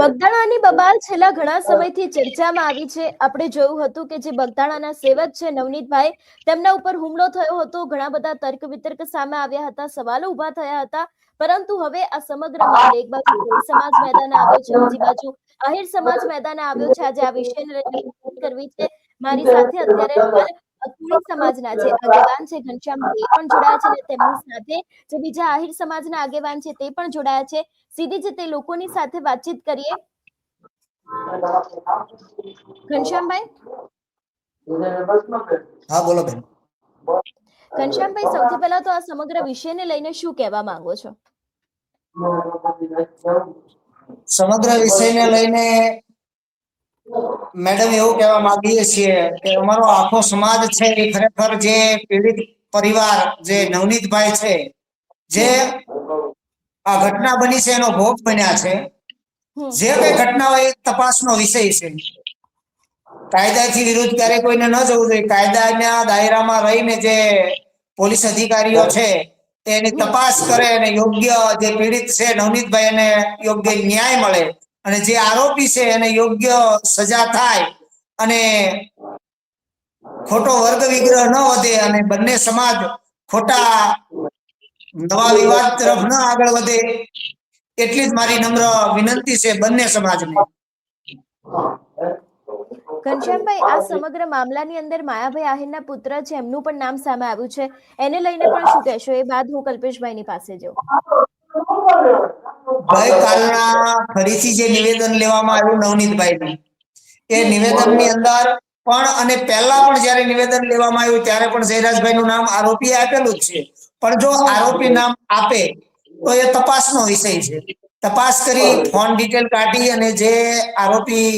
બગદાણાની બબાલ છેલ્લા ઘણા સમયથી ચર્ચામાં આવી છે. આપણે જોયું હતું કે જે બગદાણાના સેવક છે નવનીતભાઈ, તેમના ઉપર હુમલો થયો હતો. ઘણા બધા તર્ક વિતર્ક સામે આવ્યા હતા, સવાલો ઊભા થયા હતા. પરંતુ હવે આ સમગ્ર મામલે એક બાજુ સમાજ મેદાન આવ્યો છે, બીજી બાજુ અહીર સમાજ મેદાન આવ્યો છે. આજે આ વિષયને કરવી છે. મારી સાથે અત્યારે કોળી સમાજના જે આગેવાન છે ઘનશ્યામ એ પણ જોડાયા છે અને તેમની સાથે. જે બીજા આહિર સમાજના આગેવાન છે તે પણ જોડાયા છે. સીધી જ તે લોકોની સાથે વાતચીત કરીએ. ઘનશ્યામભાઈ? હા બોલો બેન. ઘનશ્યામભાઈ સૌથી પહેલા તો આ સમગ્ર વિષયને લઈને શું કહેવા માંગો છો? સમગ્ર વિષયને લઈને મેડમ એવું કહેવા માંગીએ છીએ કે અમારો આખો સમાજ છે એ ખરેખર જે પીડિત પરિવાર, જે નવનીતભાઈ છે, જે આ ઘટના બની છે, એનો ભોગ બન્યા છે. જે કઈ ઘટના હોય એ તપાસનો વિષય છે. કાયદાથી વિરુદ્ધ ક્યારે કોઈને ન જવું જોઈએ. કાયદાના દાયરામાં રહીને જે પોલીસ અધિકારીઓ છે, એની તપાસ કરે અને યોગ્ય જે પીડિત છે, નવનીતભાઈ એને યોગ્ય ન્યાય મળે. અને જે આરોપી છે એને યોગ્ય સજા થાય અને ખોટો વર્ગ વિગ્રહ ન વધે અને બંને સમાજ ખોટા નવા વિવાદ તરફ ન આગળ વધે, એટલી જ મારી નમ્ર વિનંતી છે બંને સમાજને. ઘનશ્યામભાઈ, આ સમગ્ર મામલાની અંદર માયાભાઈ આહિરના પુત્ર છે, એમનું પણ નામ સામે આવ્યું છે. એને લઈને પણ શું કહેશો? એ બાદ હું કલ્પેશભાઈની પાસે જાઉં. ગઈકાલના ફરીથી જે નિવેદન લેવામાં આવ્યું નવનીતભાઈનું, એ નિવેદનની અંદર પણ અને પહેલા પણ જ્યારે નિવેદન લેવામાં આવ્યું ત્યારે પણ જયરાજભાઈ નું નામ આરોપી આપેલું જ છે. પણ જો આરોપી નામ આપે, તો એ તપાસનો વિષય છે. તપાસ કરી, ફોન ડિટેલ કાઢી અને જે આરોપી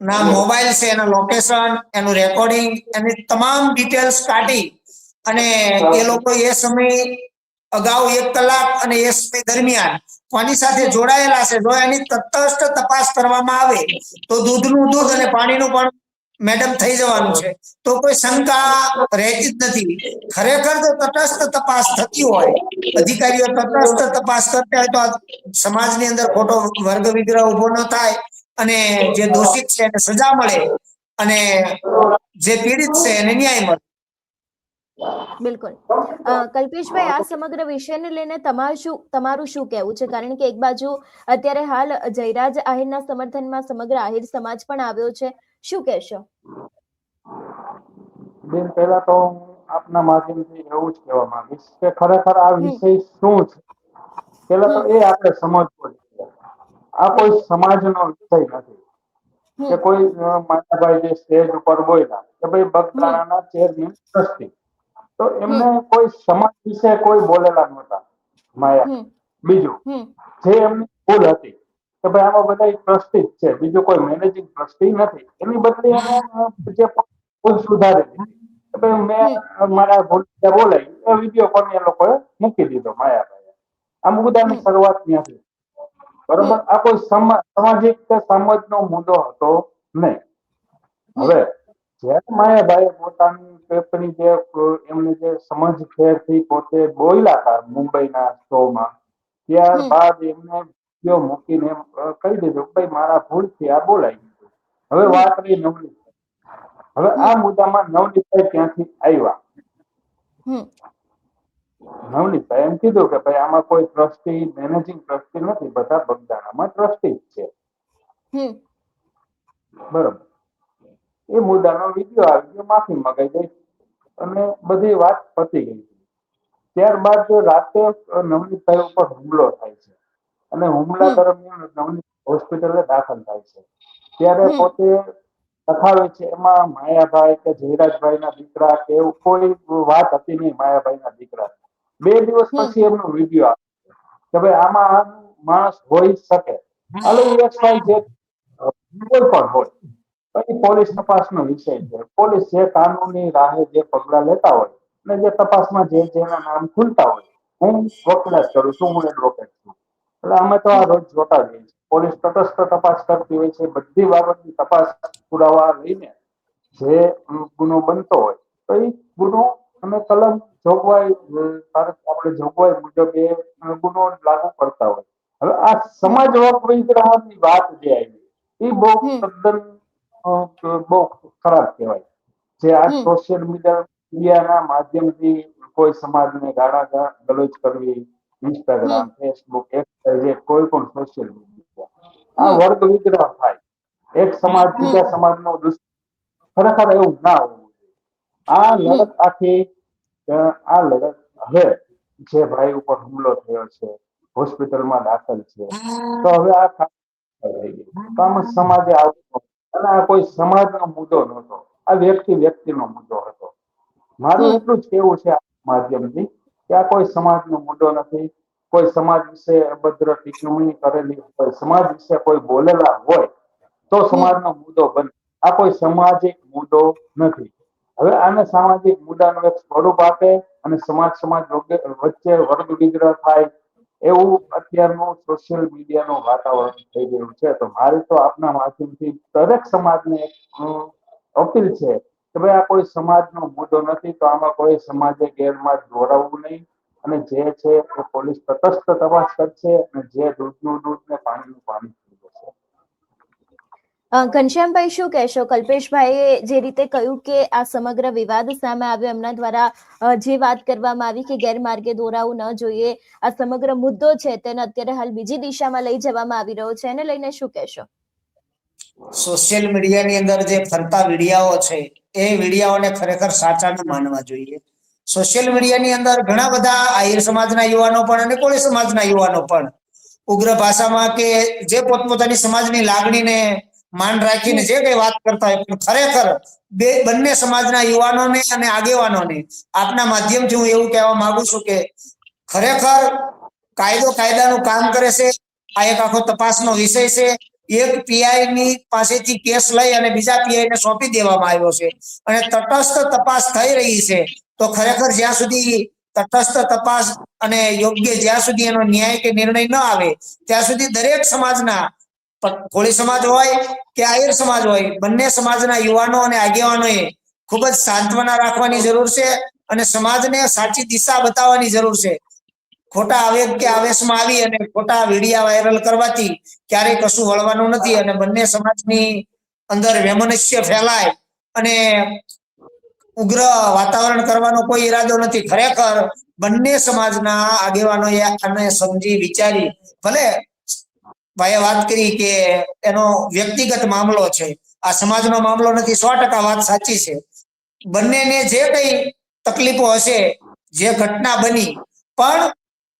ના મોબાઈલ છે, એના લોકેશન, એનું રેકોર્ડિંગ, એની તમામ ડિટેલ્સ કાઢી અને એ લોકો એ સમય અગાઉ એક કલાક અને એસપી દરમિયાન કોની સાથે જોડાયેલા છે? જો એની તટસ્થ તપાસ કરવામાં આવે, તો દૂધનું દૂધ અને પાણીનું પણ મેડમ થઈ જવાનું છે. તો કોઈ શંકા રહેતી જ નથી. ખરેખર જો તટસ્થ તપાસ થતી હોય, અધિકારીઓ તટસ્થ તપાસ કરતા હોય તો સમાજની અંદર ખોટો વર્ગ વિગ્રહ ઊભો ન થાય અને જે દોષિત છે એને સજા મળે અને જે પીડિત છે એને ન્યાય મળે. બિલકુલ. કલ્પેશભાઈ આ સમગ્ર વિષયને લઈને તમારું શું તમારું શું કહેવું છે? કારણ કે એક બાજુ અત્યારે હાલ જયરાજ આહિરના સમર્થનમાં સમગ્ર આહિર સમાજ પણ આવ્યો છે. શું કહેશો? બેન પહેલા તો હું આપના માધ્યમથી એવું જ કહેવા માંગીશ કે ખરેખર આ વિષય શું છે? પહેલા તો એ આપણે સમજવું આ કોઈ સમાજનો વિષય નથી. કે કોઈ માતાભાઈ જે સ્ટેજ ઉપર બોલ્યા કે ભાઈ બગદાણાના ચેરમેન ટ્રસ્ટી તો એમને કોઈ સમાજ વિશે કોઈ બોલેલા નહોતા માયા. બીજું જે એમની ભૂલ હતી કે ભાઈ આમાં બધા ટ્રસ્ટી જ છે બીજું કોઈ મેનેજિંગ ટ્રસ્ટી નથી. એની બદલે એને જે ભૂલ સુધારી દીધી. ભાઈ મેં મારા ભૂલ બોલાવી એ વીડિયો પણ એ લોકોએ મૂકી દીધો માયાભાઈ આ મુદ્દાની શરૂઆત ત્યાંથી બરોબર? આ કોઈ સમા- સામાજિક કે સમાજનો મુદ્દો હતો નહીં. હવે જ્યારે માયાભાઈએ પોતાની પેપરની જે એમની જે સમજ ફેરથી પોતે બોલ્યા હતા મુંબઈના શોમાં. ત્યારબાદ એમને જો મૂકીને એમ, કહી દીધું ભાઈ મારા ભૂલથી આ બોલાઈ ગયું હવે વાત રહી નવનીત હવે આ મુદ્દામાં નવનીતભાઈ ક્યાંથી આવ્યા? નવનીતભાઈ એમ કીધું કે ભાઈ આમાં કોઈ ટ્રસ્ટી મેનેજિંગ ટ્રસ્ટી નથી બધા બગદાણામાં ટ્રસ્ટી જ છે. બરોબર. એ મુદ્દાનો વીડિયો આવી ગયો માફી મગાઈ ગઈ અને બધી વાત પતી ગઈ ત્યારબાદ રાતે નવનીત ભાઈ ઉપર હુમલો થાય છે. અને હુમલા દરમિયાન નવનીત હોસ્પિટલે દાખલ થાય છે. ત્યારે પોતે લખાવે છે એમાં માયાભાઈ કે જયરાજભાઈના દીકરા કે એવું કોઈ વાત હતી નહીં માયાભાઈ ના દીકરા. બે દિવસ પછી એમનો વીડિયો આવે કે ભાઈ આમાં આમ માણસ હોઈ શકે. અલગ એક્સ વાય ઝેડ કોઈ પણ હોય. પછી પોલીસ તપાસનો વિષય છે. પોલીસ જે કાનૂની રાહે જે પગલા લેતા હોય અને જે તપાસમાં જે જેના નામ ખુલતા હોય હું વકીલાત કરું છું હું એડવોકેટ છું. એટલે અમે તો આ રોજ જોતા જઈએ છીએ. પોલીસ તટસ્થ તપાસ કરતી હોય છે બધી બાબતની તપાસ પુરાવા લઈને જે ગુનો બનતો હોય તો એ ગુનો અને કલમ જોગવાઈ આપણે જોગવાઈ મુજબ એ ગુનો લાગુ કરતા હોય. હવે આ સમાજ વિગ્રહની વાત જે આવી એ બહુ તદ્દન બહુ ખરાબ કહેવાય જે આ. સોશિયલ મીડિયાના માધ્યમથી કોઈ સમાજને ગાળા ગલોચ કરવી ઇન્સ્ટાગ્રામ ફેસબુક એક્સ કોઈ પણ સોશિયલ મીડિયા આ. વર્ગ વિગ્રહ થાય એક સમાજ. બીજા સમાજનો ખરેખર એવું ના હોવું. આ લડત આખી આ લડત હવે જે ભાઈ ઉપર હુમલો થયો છે હોસ્પિટલમાં દાખલ છે તો હવે આ આમાં સમાજે આવવું અને આ કોઈ સમાજનો મુદ્દો નહોતો. આ વ્યક્તિ વ્યક્તિનો મુદ્દો હતો. મારું એટલું જ કેવું છે માધ્યમથી કે આ કોઈ સમાજનો મુદ્દો નથી. કોઈ સમાજ વિશે અભદ્ર ટિપ્પણી કરેલી હોય સમાજ વિશે કોઈ બોલેલા હોય તો સમાજનો મુદ્દો બને. આ કોઈ સામાજિક મુદ્દો નથી. હવે આને સામાજિક મુદ્દાનું એક સ્વરૂપ આપે અને સમાજ સમાજ વચ્ચે વર્ગ વિગ્રહ થાય એવું અત્યારનું સોશિયલ મીડિયાનું વાતાવરણ થઈ ગયું છે. તો મારી તો આપના માધ્યમથી દરેક સમાજને અપીલ છે કે ભાઈ આ કોઈ સમાજનો મુદ્દો નથી, તો આમાં કોઈ સમાજે ગેરમાર્ગ દોરાવવું નહીં. અને જે છે એ પોલીસ તટસ્થ તપાસ કરશે અને જે દૂધનું દૂધ ને પાણીનું પાણી ઘનશ્યામભાઈ શું કહેશો? કલ્પેશભાઈએ જે રીતે કહ્યું કે આ સમગ્ર વિવાદ સામે આવ્યો, એમના દ્વારા જે વાત કરવામાં આવી કે ગેરમાર્ગે દોરાવું ન જોઈએ, આ સમગ્ર મુદ્દો છે તેને અત્યારે હાલ બીજી દિશામાં લઈ જવામાં આવી રહ્યો છે. એને લઈને શું કહેશો? સોશિયલ મીડિયાની અંદર જે ફરતા વિડિયાઓ છે, એ વિડિયાઓને ખરેખર સાચા ન માનવા જોઈએ. સોશિયલ મીડિયાની અંદર ઘણા બધા આહિર સમાજના યુવાનો પણ અને કોળી સમાજના યુવાનો પણ ઉગ્ર ભાષામાં કે જે પોતપોતાની સમાજની લાગણીને માન રાખીને જે કઈ વાત કરતા હોય, પણ ખરેખર બે, બંને સમાજના યુવાનોને અને આગેવાનોને આપના માધ્યમથી હું એવું કહેવા માંગુ છું કે ખરેખર કાયદો કાયદાનું કામ કરે છે, આ એક આખો તપાસનો વિષય છે, એક પીઆઈ ની પાસેથી કેસ લઈ અને બીજા પીઆઈ ને સોંપી દેવામાં આવ્યો છે. અને તટસ્થ તપાસ થઈ રહી છે, તો ખરેખર જ્યાં સુધી તટસ્થ તપાસ અને યોગ્ય જ્યાં સુધી એનો ન્યાય કે નિર્ણય ન આવે, ત્યાં સુધી દરેક સમાજના કોળી સમાજ હોય કે આહિર સમાજ હોય, બંને સમાજના યુવાનો અને આગેવાનોએ ખૂબ જ સાંત્વના રાખવાની જરૂર છે અને સમાજને સાચી દિશા બતાવવાની જરૂર છે. ખોટા આવેગ કે આવેશમાં આવી અને ખોટા વિડિયા વાયરલ કરવાથી ક્યારેય કશું વળવાનું નથી અને બંને સમાજની અંદર વેમનસ્ય ફેલાય અને ઉગ્ર વાતાવરણ કરવાનો કોઈ ઈરાદો નથી. ખરેખર બંને સમાજના આગેવાનોએ આને સમજી વિચારી, ભલે ભાઈએ વાત કરી કે એનો વ્યક્તિગત મામલો છે. આ સમાજનો મામલો નથી, સો ટકા વાત સાચી છે. બંનેને જે કઈ તકલીફો હશે, જે ઘટના બની, પણ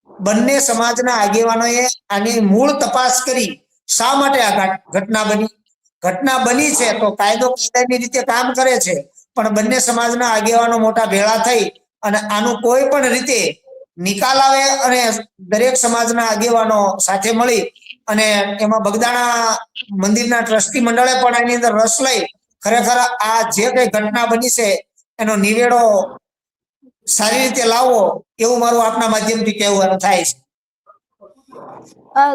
બંને સમાજના આગેવાનોએ આની મૂળ તપાસ કરી શા માટે આ ઘટના બની? ઘટના બની છે તો કાયદો કાયદાની રીતે કામ કરે છે, પણ બંને સમાજના આગેવાનો મોટા ભેળા થઈ અને આનું કોઈ પણ રીતે નિકાલ આવે અને દરેક સમાજના આગેવાનો સાથે મળી અને એમાં બગદાણા મંદિરના ટ્રસ્ટી મંડળે પણ એની અંદર રસ લઈ ખરેખર આ જે કઈ ઘટના બની છે, એનો નિવેડો સારી રીતે લાવો એવું મારું આપના માધ્યમથી કહેવાનું થાય છે.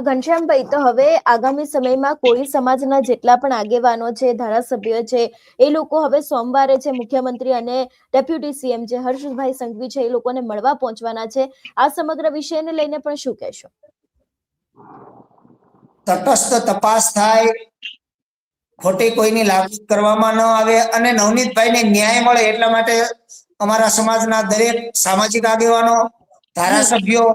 ઘનશ્યામભાઈ, તો હવે આગામી સમયમાં કોળી સમાજના જેટલા પણ આગેવાનો છે, ધારાસભ્ય છે, એ લોકો હવે સોમવારે છે, મુખ્યમંત્રી અને ડેપ્યુટી સીએમ જે હર્ષભાઈ સંઘવી છે, એ લોકોને મળવા પહોંચવાના છે. આ સમગ્ર વિષયને લઈને પણ શું કહેશો? તટસ્થ તપાસ થાય, ખોટી કોઈની લાગણી કરવામાં ન આવે અને નવનીતભાઈને ન્યાય મળે એટલા માટે અમારા સમાજના દરેક સામાજિક આગેવાનો, ધારાસભ્યો,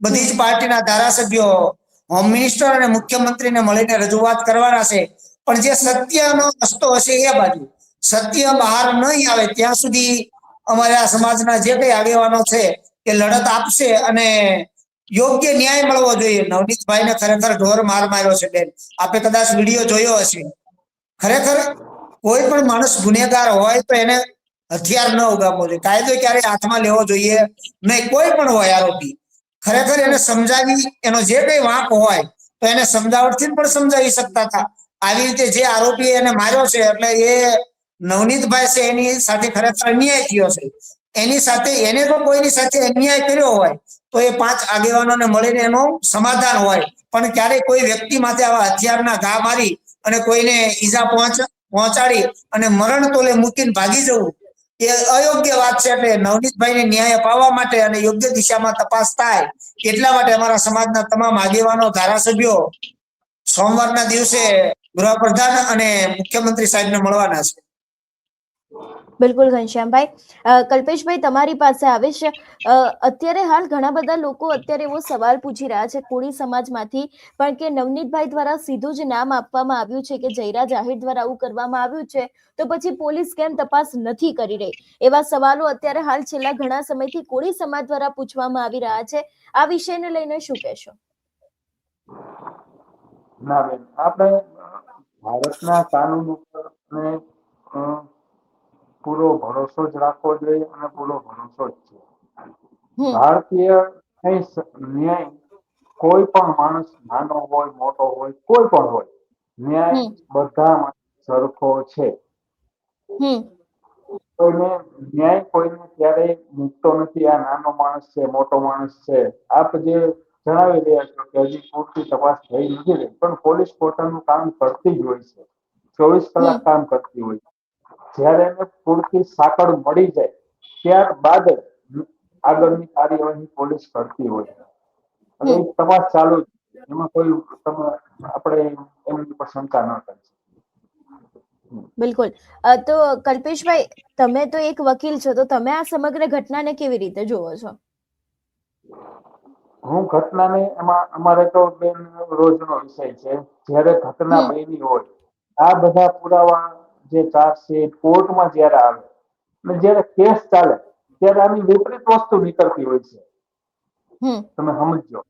બધી જ પાર્ટીના ધારાસભ્યો, હોમ મિનિસ્ટર અને મુખ્યમંત્રીને મળીને રજૂઆત કરવાના છે. પણ જે સત્યનો રસ્તો હશે એ બાજુ. સત્ય બહાર નહીં આવે ત્યાં સુધી અમારા સમાજના જે કઈ આગેવાનો છે એ લડત આપશે અને યોગ્ય ન્યાય મળવો જોઈએ. નવનીતભાઈને ખરેખર ઢોર માર માર્યો છે બેન. આપે કદાચ વીડિયો જોયો હશે. ખરેખર કોઈ પણ માણસ ગુનેગાર હોય તો એને હથિયાર ન ઉગામવો જોઈએ. કાયદો ક્યારેય હાથમાં લેવો જોઈએ નહીં. કોઈ પણ હોય આરોપી. ખરેખર એને સમજાવી, એનો જે કઈ વાંક હોય તો એને સમજાવટથી પણ સમજાવી શકતા હતા. આવી રીતે જે આરોપી એને માર્યો છે, એટલે એ નવનીતભાઈ છે, એની સાથે ખરેખર અન્યાય થયો છે. એની સાથે, એને તો કોઈની સાથે અન્યાય કર્યો હોય તો એ પાંચ આગેવાનોને મળીને એનું સમાધાન હોય. પણ ક્યારેય કોઈ વ્યક્તિ માથે આવા હથિયારના ઘા મારી અને કોઈને ઈજા પહોંચ, પહોંચાડી અને મરણ તોલે મૂકીને ભાગી જવું, એ અયોગ્ય વાત છે. એટલે નવનીતભાઈને ન્યાય અપાવવા માટે અને યોગ્ય દિશામાં તપાસ થાય, એટલા માટે અમારા સમાજના તમામ આગેવાનો, ધારાસભ્યો સોમવારના દિવસે ગૃહપ્રધાન અને મુખ્યમંત્રી સાહેબને મળવાના છે. બિલકુલ ઘનશ્યામભાઈ. કલ્પેશભાઈ તમારી પાસે આવીશ અ, અત્યારે હાલ ઘણા બધા લોકો અત્યારે એવો સવાલ પૂછી રહ્યા છે કોળી સમાજમાંથી પણ કે નવનીતભાઈ દ્વારા સીધું જ નામ આપવામાં આવ્યું છે કે જયરા આહિર દ્વારા આવું કરવામાં આવ્યું છે તો પછી પોલીસ કેમ તપાસ નથી કરી રહી? એવા સવાલો અત્યારે હાલ છેલ્લા ઘણા સમયથી કોળી સમાજ દ્વારા પૂછવામાં આવી રહ્યા છે. આ વિષયને લઈને શું કહેશો? ના બેન આપણે ભારતના કાનૂન ઉપર પૂરો ભરોસો જ રાખવો જોઈએ અને પૂરો ભરોસો જ છે. ભારતીય ન્યાય કોઈ પણ માણસ નાનો હોય મોટો હોય કોઈ પણ હોય ન્યાય બધા માટે સરખો છે. કોઈને ન્યાય કોઈને ક્યારેય મૂકતો નથી. આ નાનો માણસ છે મોટો માણસ છે. આપ જે જણાવી રહ્યા છો કે હજી પૂરતી તપાસ થઈ નથી રહી પણ પોલીસ પોતાનું કામ કરતી જ હોય છે. ચોવીસ કલાક કામ કરતી હોય છે. જ્યારે એને પૂરતી સાંકળ મળી જાય ત્યારબાદ જ આગળની કાર્યવાહી પોલીસ કરતી હોય અને તપાસ ચાલુ એમાં કોઈ તમે આપણે એમની પર શંકા ન કરી. બિલકુલ. તો કલ્પેશભાઈ તમે તો એક વકીલ છો તો તમે આ સમગ્ર ઘટનાને કેવી રીતે જોવો છો? હું ઘટનાને એમાં અમારે તો બેન રોજનો વિષય છે. જ્યારે ઘટના. બની હોય આ બધા પુરાવા જે ચાર્જશીટ કોર્ટમાં જ્યારે આવે અને જ્યારે કેસ ચાલે ત્યારે આની વિપરીત વસ્તુ નીકળતી હોય છે. તમે સમજો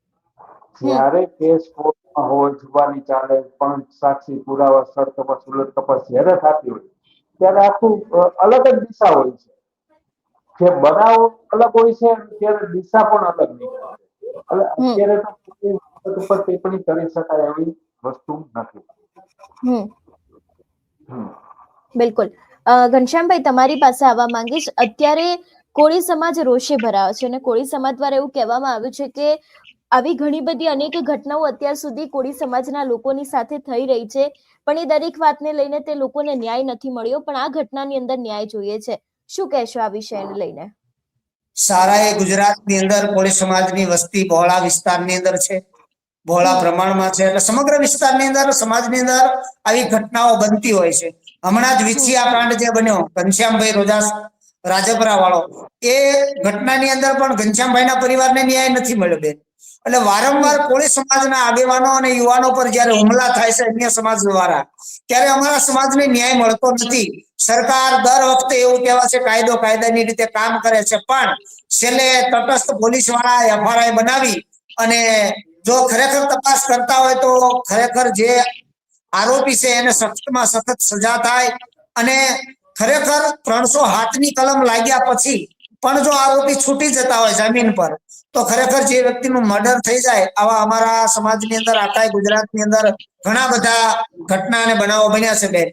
જ્યારે કેસ કોર્ટમાં હોય જુબાની ચાલે પણ સાક્ષી પુરાવા સર તપાસ ઉલટ તપાસ જ્યારે થતી હોય ત્યારે આખું અલગ જ દિશા હોય છે. જે બનાવ અલગ હોય છે ત્યારે દિશા પણ અલગ નીકળે એટલે અત્યારે તો બાબત ઉપર ટિપ્પણી કરી શકાય એવી વસ્તુ નથી. હમ. હમ. બિલકુલ. ઘનશ્યામભાઈ, તમારી પાસે આવવા માંગીશ. અત્યારે કોળી સમાજ રોષે ભરાયો છે અને કોળી સમાજ દ્વારા એવું કહેવામાં આવ્યું છે કે આવી ઘણી બધી અનેક ઘટનાઓ અત્યાર સુધી કોળી સમાજના લોકોની સાથે થઈ રહી છે, પણ એ દરેક વાતને લઈને તે લોકોને ન્યાય નથી મળ્યો, પણ આ ઘટનાની અંદર ન્યાય જોઈએ છે. શું કહેશો આ વિષયને લઈને? સારા એ ગુજરાતની અંદર કોળી સમાજની વસ્તી બહોળા વિસ્તારની અંદર છે. બહોળા પ્રમાણમાં છે. એટલે સમગ્ર વિસ્તારની અંદર સમાજની અંદર આવી ઘટનાઓ બનતી હોય છે. હમણાં જ વિછિયા કાંડ જે બન્યો ઘનશ્યામભાઈ રોજાસ રાજપરા વાળો એ ઘટનાની અંદર પણ ઘનશ્યામભાઈના પરિવારને ન્યાય નથી મળ્યો બેન. એટલે વારંવાર કોળી સમાજના આગેવાનો અને યુવાનો પર જયારે હુમલા થાય છે અન્ય સમાજ દ્વારા ત્યારે અમારા સમાજને ન્યાય મળતો નથી. સરકાર દર વખતે એવું કહેવા છે કાયદો કાયદાની રીતે કામ કરે છે પણ છેલ્લે તટસ્થ પોલીસવાળા એફઆરઆઈ બનાવી અને જો ખરેખર તપાસ કરતા હોય તો ખરેખર જે આરોપી છે એને સખતમાં સખત સજા થાય અને ખરેખર ત્રણસો હાથની કલમ લાગ્યા પછી પણ જો આરોપી છૂટી જતા હોય જમીન પર, તો ખરેખર જે વ્યક્તિનું મર્ડર થઈ જાય આવા અમારા સમાજની અંદર, આખા ગુજરાતની અંદર ઘણા બધા ઘટના અને બનાવો બન્યા છે બેન.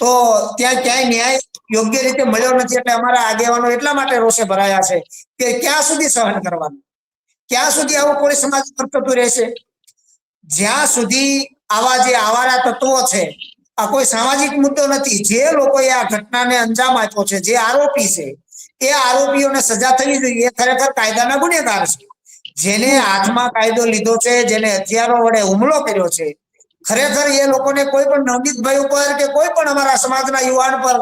તો ત્યાં ક્યાંય ન્યાય યોગ્ય રીતે મળ્યો નથી એટલે અમારા આગેવાનો એટલા માટે રોષે ભરાયા છે કે ક્યાં સુધી સહન કરવાનું? ક્યાં સુધી આવું કોઈ સમાજ પર થતું રહેશે? જ્યાં સુધી આવા જે આવારા તત્વો છે, આ કોઈ સામાજિક મુદ્દો નથી, જે લોકોએ આ ઘટનાને અંજામ આપ્યો છે, જે આરોપી છે, એ આરોપીઓને સજા થવી જોઈએ ખરેખર કાયદાના ગુનેગાર છે. જેને હાથમાં કાયદો લીધો છે, જેને હથિયારો વડે હુમલો કર્યો છે, ખરેખર એ લોકોને કોઈ પણ નવનીતભાઈ ઉપર કે કોઈ પણ અમારા સમાજના યુવાન પર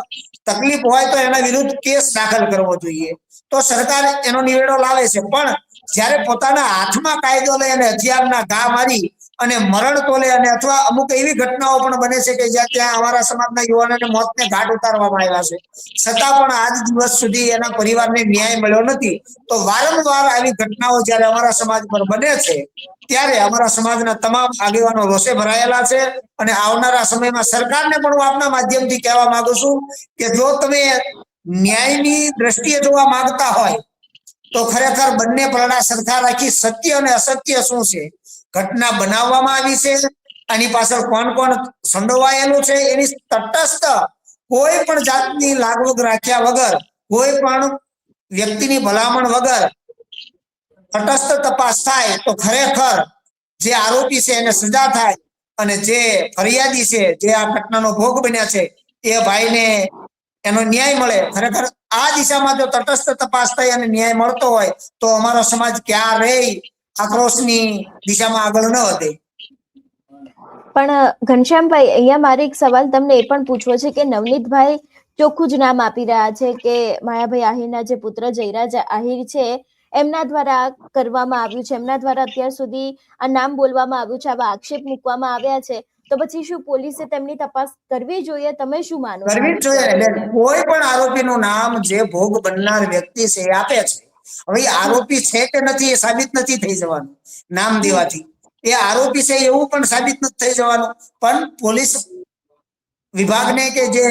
તકલીફ હોય તો એના વિરુદ્ધ કેસ દાખલ કરવો જોઈએ. તો સરકાર એનો નિવેડો લાવે છે, પણ જ્યારે પોતાના હાથમાં કાયદો લઈ અને હથિયારના ઘા મારી અને મરણ તોલે અને અથવા અમુક એવી ઘટનાઓ પણ બને છે કે જ્યાં ત્યાં અમારા સમાજના યુવાનોને મોતને ઘાટ ઉતારવામાં આવ્યા છે. છતાં પણ આજ દિવસ સુધી એના પરિવારને ન્યાય મળ્યો નથી. તો વારંવાર આવી ઘટનાઓ જ્યારે અમારા સમાજ પર બને છે, ત્યારે અમારા સમાજના તમામ આગેવાનો રોષે ભરાયેલા છે અને આવનારા સમયમાં સરકારને પણ હું આપના માધ્યમથી કહેવા માંગુ છું કે જો તમે ન્યાયની દ્રષ્ટિએ જોવા માંગતા હોય તો ખરેખર બંને પલડા સરખા રાખી સત્ય અને અસત્ય શું છે? ઘટના બનાવવામાં આવી છે. આની પાછળ કોણ કોણ સંડોવાયેલું છે? એની તટસ્થ કોઈ પણ જાતની લાગવગ રાખ્યા વગર, કોઈ પણ વ્યક્તિની ભલામણ વગર તટસ્થ તપાસ થાય તો ખરેખર જે આરોપી છે એને સજા થાય અને જે ફરિયાદી છે, જે આ ઘટનાનો ભોગ બન્યા છે, એ ભાઈને એનો ન્યાય મળે. ખરેખર આ દિશામાં જો તટસ્થ તપાસ થઈ અને ન્યાય મળતો હોય, તો અમારો સમાજ ક્યારેય આક્રોશની દિશામાં આગળ ન વધે. પણ, ઘનશ્યામભાઈ, અહીંયા મારે એક સવાલ તમને એ પણ પૂછવો છે કે નવનીતભાઈ ચોખ્ખું જ નામ આપી રહ્યા છે કે માયાભાઈ આહિરના જે પુત્ર જયરાજ આહિર છે, એમના દ્વારા કરવામાં આવ્યું છે. એમના દ્વારા અત્યાર સુધી આ નામ બોલવામાં આવ્યું છે. આવા આક્ષેપ મૂકવામાં આવ્યા છે. તો પછી શું પોલીસે તેમની તપાસ કરવી જોઈએ? તમે શું માનો કરવી જોઈએ કોઈ પણ આરોપીનું નામ જે ભોગ બનનાર વ્યક્તિ છે એ આપે છે. હવે આરોપી છે કે નથી એ સાબિત નથી થઈ જવાનું નામ દેવાથી. એ આરોપી છે એવું પણ સાબિત નથી થઈ જવાનું. પણ પોલીસ વિભાગને કે જે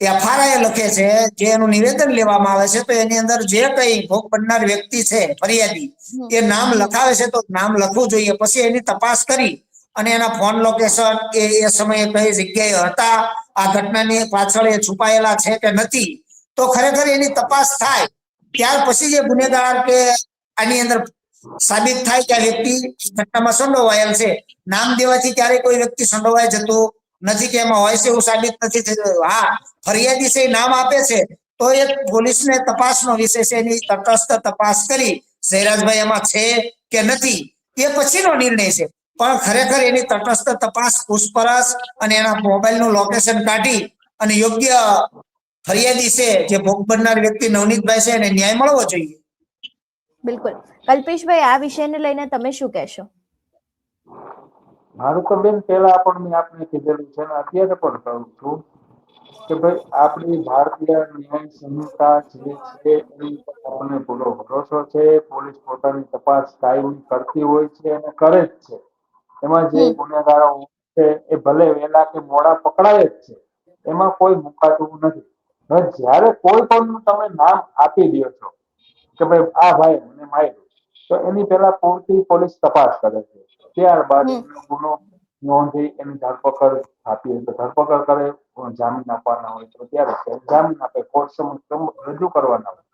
એફઆરઆઈ લખે છે જે એનું નિવેદન લેવામાં આવે છે તો એની અંદર જે કઈ ભોગ બનનાર વ્યક્તિ છે ફરિયાદી એ નામ લખાવે છે તો નામ લખવું જોઈએ. પછી એની તપાસ કરી અને એના ફોન લોકેશન એ એ સમયે કઈ જગ્યાએ હતા, આ ઘટનાની પાછળ એ છુપાયેલા છે કે નથી, તો ખરેખર એની તપાસ થાય. ત્યાર પછી જે ગુનેગાર કે આની અંદર સાબિત થાય કે આ વ્યક્તિ ઘટનામાં સંડોવાયેલ છે, નામ દેવાથી ક્યારેય કોઈ વ્યક્તિ સંડોવાય જતો નથી કે એમાં હોય છે એવું સાબિત નથી થતું. હા, ફરિયાદી છે નામ આપે છે, તો એ પોલીસને તપાસનો વિષય છે, એની તટસ્થ તપાસ કરી, જયરાજભાઈ એમાં છે કે નથી એ પછીનો નિર્ણય છે. પણ ખરેખર એની તટસ્થ તપાસ પૂછપરછ અને એના મોબાઈલનું લોકેશન કાઢી અને યોગ્ય ફરિયાદી છે જે ભોગ બનનાર વ્યક્તિ નવનીતભાઈ છે એને ન્યાય મળવો જોઈએ. બિલકુલ. કલ્પેશભાઈ આ વિષયને લઈને તમે શું કહેશો? મારું તો બેન પેલા પણ મેં આપને કીધેલું છે અત્યારે પણ કહું છું કે ભાઈ આપણી ભારતીય ન્યાય સંહિતા જે છે એની ઉપર આપણને પૂરો ભરોસો છે પોલીસ પોતાની તપાસ કાયમી કરતી હોય છે અને કરે જ છે. એમાં જે. ગુનેગારો છે એ ભલે વહેલા કે મોડા પકડાય જ છે એમાં કોઈ મુકાતું નથી. હવે જ્યારે કોઈ પણ તમે નામ આપી દો છો કે ભાઈ આ ભાઈ મને માર્યું તો એની પહેલા પૂરતી પોલીસ તપાસ કરે છે. ત્યારબાદ ગુનો નોંધી એની ધરપકડ આપી હોય તો ધરપકડ કરે જામીન આપવાના હોય તો ત્યારે જામીન આપે કોર્ટ સમક્ષ રજૂ કરવાના હોય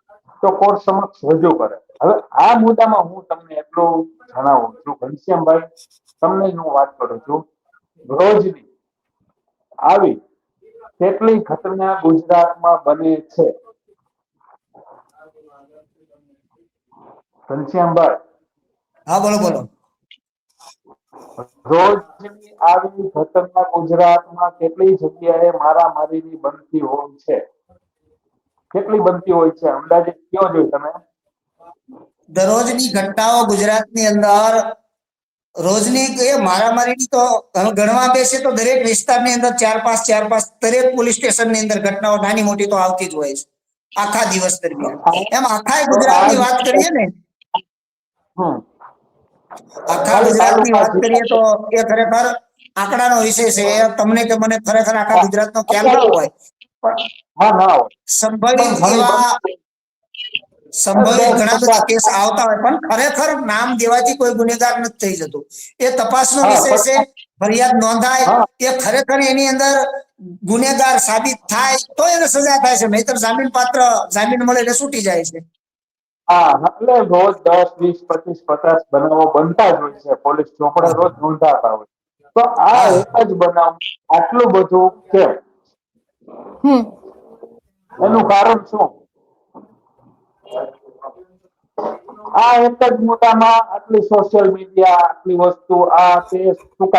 તો કોર્ટ સમક્ષ રજૂ કરે. હવે આ મુદ્દામાં હું તમને એટલું જણાવું છું ઘનશ્યામભાઈ તમને હું વાત કરું છું. રોજની આવી કેટલી ઘટના ગુજરાતમાં બને છે? ઘનશ્યામભાઈ. હા બોલો બોલો. રોજની આવી ઘટના ગુજરાતમાં કેટલી જગ્યાએ મારામારીની બનતી હોય છે? કેટલી બનતી હોય છે? અંદાજે કયો જોઈ તમે? દરરોજની ઘટનાઓ ગુજરાતની અંદર રોજની એ તો ગણવા બેસે તો દરેક વિસ્તારની અંદર ચાર પાંચ ચાર પાંચ દરેક પોલીસ સ્ટેશનની અંદર ઘટનાઓ નાની મોટી તો આવતી જ હોય છે. આખા દિવસ દરમિયાન. એમ આખા ગુજરાતની વાત કરીએ ને. આખા ગુજરાતની વાત કરીએ તો એ ખરેખર આંકડાનો વિષય છે. એ તમને કે મને ખરેખર આખા ગુજરાતનો ખ્યાલ ન હોય. સંભવિત એવા સંભવિત ઘણા બધા કેસ આવતા હોય પણ ખરેખર નામ દેવાથી કોઈ ગુનેગાર નથી થઈ જતો. એ તપાસનો વિષય છે ફરિયાદ નોંધાય. એ ખરેખર એની અંદર ગુનેગાર સાબિત થાય તો એને સજા થાય છે નહીતર જામીન પાત્ર જામીન મળે એટલે છૂટી જાય છે. હા એટલે રોજ દસ વીસ પચીસ પચાસ બનાવો બનતા જ હોય છે પોલીસ ચોપડા રોજ નોંધાતા હોય તો આ એક જ બનાવ આટલું બધું કેમ? હમ. એનું કારણ શું? આ એક જ મોટામાં આટલી સોશિયલ મીડિયા આટલી વસ્તુ આ તે શું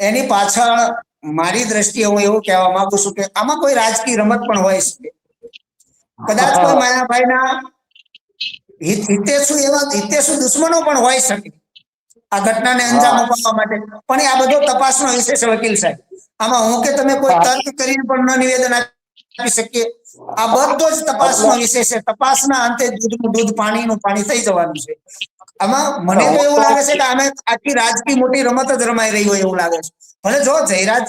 એની પાછળ મારી દ્રષ્ટિએ હું એવું કહેવા માંગુ છું કે આમાં કોઈ રાજકીય રમત પણ હોય શકે. કદાચ કોઈ માયાભાઈના હિત- હિતેશુ એવા હિતેશુ દુશ્મનો પણ હોય શકે. આ ઘટનાને અંજામ. અપાવવા માટે. પણ આ બધો તપાસનો વિશેષ વકીલ સાહેબ. આમાં હું કે તમે કોઈ. તર્ક કરીને પણ ન નિવેદન આપી શકીએ. આ બધો જ તપાસનો વિષય છે. તપાસના અંતે દૂધનું દૂધ પાણીનું પાણી થઈ જવાનું છે. આમાં મને તો એવું લાગે છે કે આમે આખી રાજકીય મોટી રમત જ રમાઈ રહી હોય એવું લાગે છે. ભલે જો જયરાજ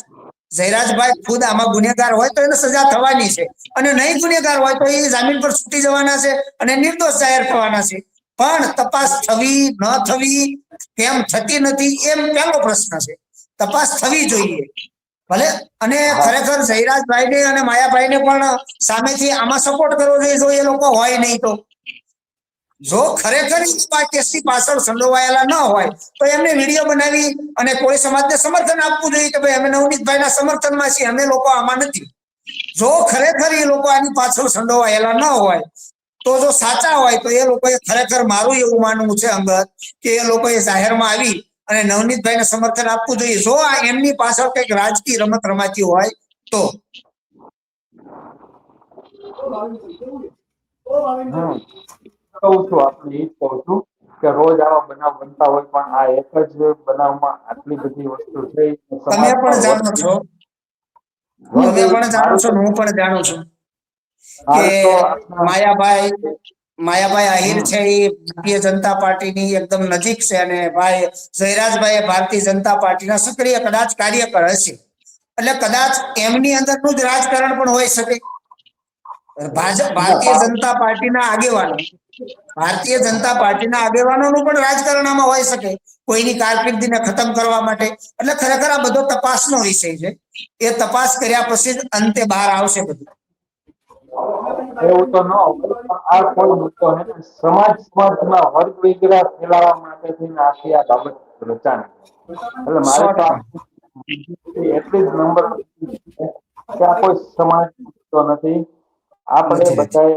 જયરાજભાઈ ખુદ આમાં ગુનેગાર હોય તો એને સજા થવાની છે. અને નહીં ગુનેગાર હોય તો એ જામીન પર છૂટી જવાના છે અને નિર્દોષ જાહેર થવાના છે. પણ તપાસ થવી ન થવી કેમ થતી નથી એમ પહેલો પ્રશ્ન છે. તપાસ થવી જોઈએ. ભલે? અને ખરેખર જયરાજભાઈ ને અને માયાભાઈ ને પણ સામેથી આમાં સપોર્ટ કરવો જોઈએ જો એ લોકો હોય નહીં તો. જો ખરેખર કેસની પાછળ સંડોવાયેલા ન હોય તો એમને વીડિયો બનાવી અને કોઈ સમાજને સમર્થન આપવું જોઈએ કે ભાઈ અમે નવનીતભાઈના સમર્થનમાં છીએ અમે લોકો આમાં નથી. જો ખરેખર એ લોકો આની પાછળ સંડોવાયેલા ન હોય તો જો સાચા હોય તો એ લોકોએ ખરેખર મારું એવું માનવું છે અંગત કે એ લોકોએ જાહેરમાં આવી અને નવનીતભાઈને સમર્થન આપવું જોઈએ. જો આ એમની પાછળ કંઈક રાજકીય રમત રમાતી હોય તો. કહું છું આપણે એ જ કહું છું કે રોજ આવા બનાવ બનતા હોય પણ આ એક જ બનાવમાં આટલી બધી વસ્તુ છે. તમે પણ જાણો છો. તમે પણ જાણો છો ને હું પણ જાણું છું કે માયાભાઈ માયાભાઈ આહિર છે એ ભારતીય જનતા પાર્ટીની એકદમ નજીક છે અને ભાઈ જયરાજભાઈ ભારતીય જનતા પાર્ટીના સક્રિય કદાચ કાર્યકર હશે. એટલે કદાચ એમની અંદરનું જ રાજકારણ પણ હોઈ શકે. ભાજપ ભારતીય જનતા પાર્ટીના આગેવાનો ભારતીય જનતા પાર્ટીના આગેવાનોનું પણ રાજકારણ આમાં હોઈ શકે. કોઈની કારકિર્દીને ખતમ કરવા માટે. એટલે ખરેખર આ બધો તપાસનો વિષય છે. એ તપાસ કર્યા પછી અંતે બહાર આવશે બધું. એવું તો ન હોય પણ આ કોઈ મુદ્દો નથી સમાજ સમાજમાં વર્ગ વિગ્રહ ફેલાવવા માટે થઈને આખી આ બાબત રચાણી. એટલે મારે તો એટલી જ નંબર કે આ કોઈ સમાજ મુદ્દો નથી. આપણે. બધાએ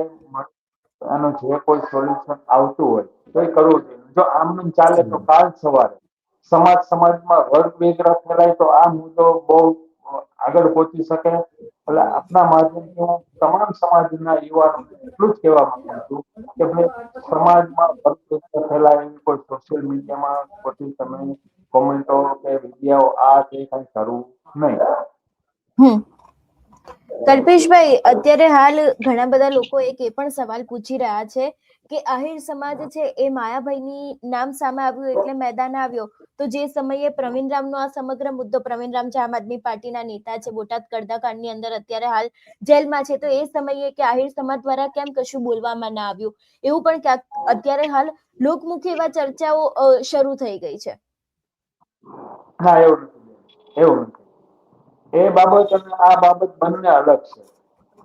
આનું જે કોઈ સોલ્યુશન આવતું હોય તો એ કરવું જોઈએ. જો આમનું ચાલે તો કાલ સવારે સમાજ સમાજમાં વર્ગ વિગ્રહ ફેલાય તો આ મુદ્દો બહુ આગળ પહોંચી શકે. એટલે આપના માધ્યમથી તમામ સમાજના યુવાનો એટલું જ કહેવા માંગુ છું કે ભાઈ, સમાજમાં વર્ગ ફેલાય કોઈ સોશિયલ મીડિયામાં ખોટી તમે કોમેન્ટો કે વીડિયો આ તે કઈ કરવું નહીં. કલ્પેશભાઈ, અત્યારે હાલ ઘણા બધા લોકો એક એ પણ સવાલ પૂછી રહ્યા છે કે આહિર સમાજ છે એ માયાભાઈની નામ સામે આવ્યું એટલે મેદાન આવ્યો. તો જે સમયે પ્રવીણ રામનો આ સમગ્ર મુદ્દો, પ્રવીણ રામ જે આમ આદમી પાર્ટીના નેતા છે, બોટાદ કડદાકાંડની અંદર અત્યારે હાલ જેલમાં છે, તો એ સમયે કે આહિર સમાજ દ્વારા કેમ કશું બોલવામાં ના આવ્યું? એવું પણ ક્યાંક અત્યારે હાલ લોકમુખી એવા ચર્ચાઓ શરૂ થઈ ગઈ છે. હા, એવું એવું એ બાબત અને આ બાબત બંને અલગ છે.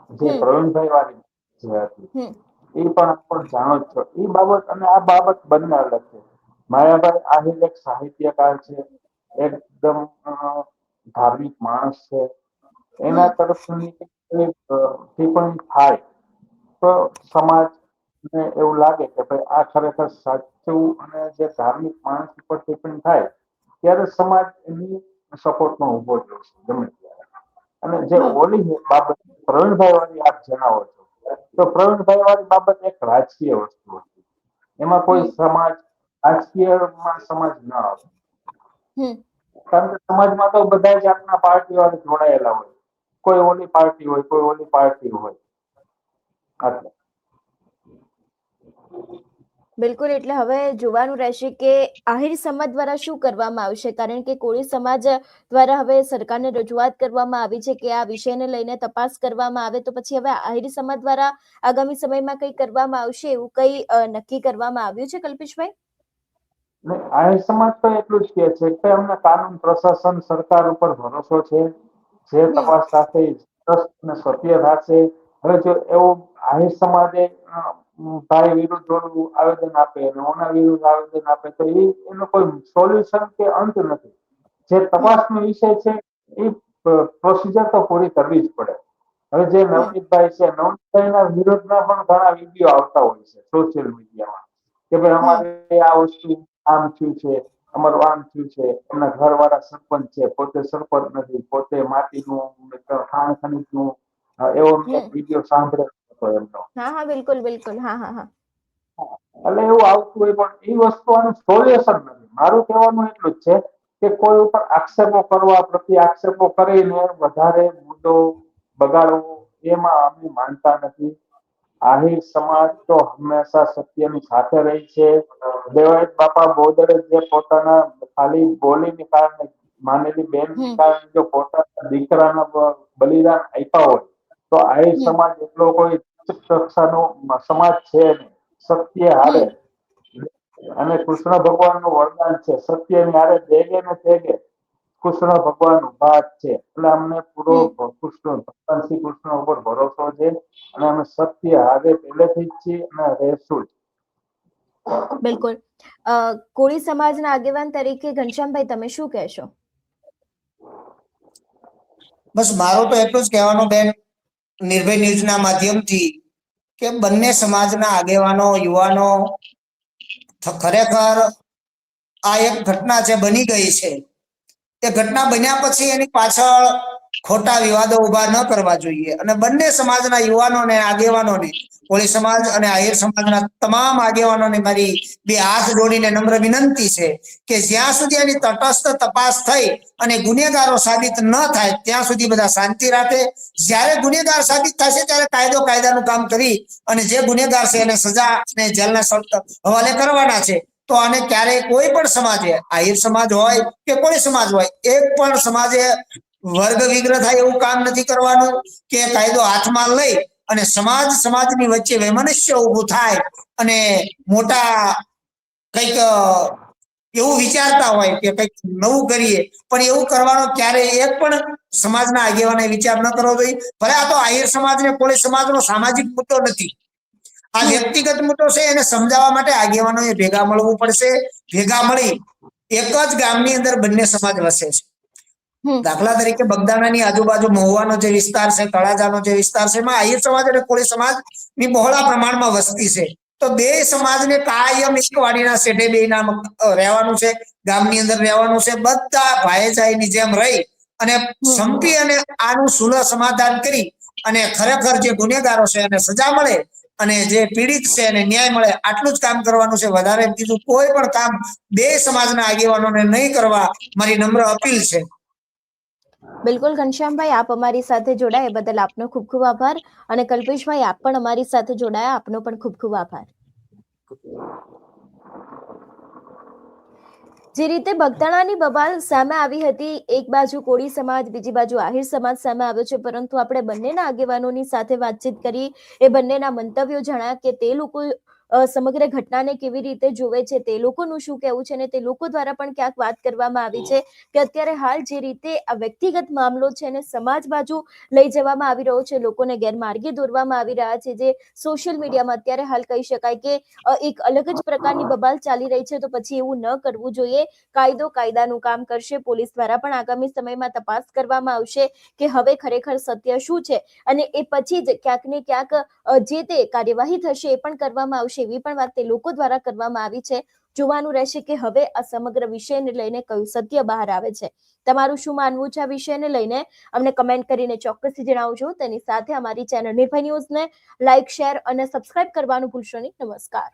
જે પ્રવીણભાઈ વાળી જે હતી એ પણ આપણે જાણો જ છો. એ બાબત અને આ બાબત બંને અલગ છે. માયાભાઈ આહિર એક સાહિત્યકાર છે એકદમ ધાર્મિક માણસ છે. એના તરફની ટિપ્પણી થાય. તો સમાજને એવું લાગે કે ભાઈ આ ખરેખર સાચું અને જે ધાર્મિક માણસ ઉપર ટિપ્પણી થાય ત્યારે સમાજ એની સપોર્ટમાં ઊભો જ રહેશે. ગમે અને જે ઓલી બાબત પ્રવીણભાઈ વાળી આપ જણાવો છો. તો પ્રવીણભાઈ વાળી બાબત એક રાજકીય વસ્તુ હતી. એમાં કોઈ. સમાજ રાજકીયમાં સમાજ ન આવે કારણ કે સમાજમાં તો બધા જ આપના પાર્ટી વાળા જોડાયેલા હોય. કોઈ ઓલી પાર્ટી હોય કોઈ ઓલી પાર્ટી હોય. એટલે બિલકુલ એટલે હવે જોવાનું રહેશે કે આહિર સમાજ દ્વારા શું કરવામાં આવશે? કારણ કે કોળી સમાજ દ્વારા હવે સરકારને રજૂઆત કરવામાં આવી છે કે આ વિષયને લઈને તપાસ કરવામાં આવે તો પછી હવે આહિર સમાજ દ્વારા આગામી સમયમાં કંઈ કરવામાં આવશે? એવું કંઈ નક્કી કરવામાં આવ્યું છે કલ્પેશભાઈ? આહિર સમાજ તો એટલું જ કે છે કે અમને કાનૂન પ્રશાસન સરકાર ઉપર ભરોસો છે. જે તપાસ સાથે સ્પષ્ટ અને સત્ય થશે હવે જો એવો આહિર સમાજે ભાઈ વિરુદ્ધ થોડું આવેદન આપે અને ઓના વિરુદ્ધ આવેદન આપે તો એ એનો કોઈ સોલ્યુશન કે અંત નથી. જે તપાસનો વિષય છે એ પ્રોસિજર તો પૂરી કરવી જ પડે. હવે જે નવનીતભાઈ છે નવનીતભાઈના વિરોધના પણ ઘણા વીડિયો આવતા હોય છે સોશિયલ મીડિયામાં કે ભાઈ અમારે આ વસ્તુ આમ થયું છે અમારું આમ થયું છે એમના ઘરવાળા સરપંચ છે પોતે સરપંચ નથી પોતે માટીનું ખાણ ખનીજનું એવો. વીડિયો સાંભળ્યો હતો એમનો હા હા બિલકુલ બિલકુલ. હા હા હા. એટલે એવું આવતું હોય પણ એ વસ્તુ આનું સોલ્યુશન નથી. મારું કહેવાનું એટલું જ છે કે કોઈ ઉપર આક્ષેપો કરવા પ્રતિ આક્ષેપો કરીને વધારે મુદ્દો બગાડવો એમાં અમે માનતા નથી. આહિર સમાજ તો હંમેશા સત્યની સાથે રહી છે. દેવાયત બાપા બોદરે જે પોતાના ખાલી બોલીને કારણે માનેલી હમ. કારણે જો પોતાના દીકરાના બલિદાન આપ્યા હોય તો આહિર સમાજ એટલો કોઈ કક્ષાનો સમાજ છે સત્ય હારે. અને કૃષ્ણ ભગવાનનું વરદાન છે. સત્યની હારે દેગે ને તેગે કૃષ્ણ ભગવાન ઊભા છે. એટલે અમને પૂરો કૃષ્ણ ભગવાન શ્રી કૃષ્ણ ઉપર ભરોસો છે. અને અમે સત્ય હારે પહેલેથી જ છીએ અને રહેશું બિલકુલ. કોળી સમાજના આગેવાન તરીકે ઘનશ્યામભાઈ તમે શું કહેશો? બસ મારો તો એટલું જ કહેવાનું બેન નિર્ભય ન્યૂઝના માધ્યમથી કે બંને સમાજના આગેવાનો, યુવાનો ખરેખર આ એક ઘટના છે બની ગઈ છે, એ ઘટના બન્યા પછી એની પાછળ ખોટા વિવાદો ઊભા ન કરવા જોઈએ. અને બંને સમાજના યુવાનોને, આગેવાનોને, કોળી સમાજ અને આહિર સમાજના તમામ આગેવાનોને મારી બે હાથ જોડીને નમ્ર વિનંતી છે કે જ્યાં સુધી એની તટસ્થ તપાસ થઈ અને ગુનેગારો સાબિત ન થાય, ત્યાં સુધી બધા શાંતિ રાખે જ્યારે ગુનેગાર સાબિત થશે, ત્યારે કાયદો કાયદાનું કામ કરી અને જે ગુનેગાર છે, એને સજા અને જેલના હવાલે કરવાના છે, તો આને ક્યારેય કોઈ પણ સમાજે, આહિર સમાજ હોય કે કોઈ સમાજ હોય, એક પણ સમાજે વર્ગ વિગ્રહ થાય એવું કામ નથી કરવાનું, કે કાયદો હાથમાં લઈ અને સમાજ, સમાજની વચ્ચે વૈમનસ્ય ઊભું થાય અને મોટા કંઈક એવું વિચારતા હોય કે કંઈક નવું કરીએ, પણ એવું કરવાનો ક્યારે એક પણ સમાજના આગેવાને વિચાર ન કરવો જોઈએ. ભલે આ તો આહિર સમાજ ને કોળી સમાજનો સામાજિક મુદ્દો નથી. આ વ્યક્તિગત મુદ્દો છે, એને સમજાવવા માટે આગેવાનોએ ભેગા મળવું પડશે. ભેગા મળી એક જ ગામની અંદર બંને સમાજ વસે છે. દાખલા તરીકે બગદાણાની આજુબાજુ મહુવાનો જે વિસ્તાર છે તળાજાનો જે વિસ્તાર છે એમાં આહિર સમાજ અને કોળી સમાજની બહોળા પ્રમાણમાં વસ્તી છે. તો બે સમાજને કાયમ એક વાડીના શેઠે બે નામ રહેવાનું છે ગામની અંદર રહેવાનું છે બધા ભાઈચારાની જેમ રહી અને સંપી અને આનું સુલહ સમાધાન કરી અને ખરેખર જે ગુનેગારો છે એને સજા મળે અને જે પીડિત છે એને ન્યાય મળે આટલું જ કામ કરવાનું છે. વધારે બીજું કોઈ પણ કામ બે સમાજના આગેવાનોને નહીં કરવા મારી નમ્ર અપીલ છે. બિલકુલ ઘનશ્યામભાઈ, આપ અમારી સાથે જોડાયા બદલ આપનો ખૂબ ખૂબ આભાર અને કલ્પેશભાઈ, આપ પણ અમારી સાથે જોડાયા, આપનો પણ ખૂબ ખૂબ આભાર. જે રીતે બગદાણાની બબાલ સામે આવી હતી, એક બાજુ કોળી સમાજ, બીજી બાજુ આહિર સમાજ સામે આવ્યો છે, પરંતુ આપણે બંનેના આગેવાનોની સાથે વાતચીત કરી, એ બંનેના મંતવ્યો જણાયા કે તે લોકો સમગ્ર ઘટનાને કેવી રીતે જોવે છે તે લોકોનું શું કહેવું છે અને તે લોકો દ્વારા પણ ક્યાંક વાત કરવામાં આવી છે કે અત્યારે હાલ જે રીતે આ વ્યક્તિગત મામલો છે અને સમાજ બાજુ લઈ જવામાં આવી રહ્યો છે, લોકોને ગેરમાર્ગે દોરવામાં આવી રહ્યા છે, જે સોશિયલ મીડિયામાં અત્યારે હાલ કહી શકાય કે એક અલગ જ પ્રકારની બબાલ ચાલી રહી છે તો પછી એવું ન કરવું જોઈએ. કાયદો કાયદાનું કામ કરશે, પોલીસ દ્વારા પણ આગામી સમયમાં તપાસ કરવામાં આવશે કે હવે ખરેખર સત્ય શું છે અને એ પછી જ ક્યાંક ને ક્યાંક જે તે કાર્યવાહી થશે એ પણ કરવામાં આવશે. એવી પણ વાત તે લોકો દ્વારા કરવામાં આવી છે. જોવાનું રહેશે કે હવે આ સમગ્ર વિષયને લઈને કયું સત્ય બહાર આવે છે. તમારું શું માનવું છે આ વિષયને લઈને? અમને કમેન્ટ કરીને ચોક્કસથી જણાવજો. તેની સાથે અમારી ચેનલ નિર્ભય ન્યૂઝને લાઇક શેર અને સબસ્ક્રાઇબ કરવાનું ભૂલશો નહીં. નમસ્કાર.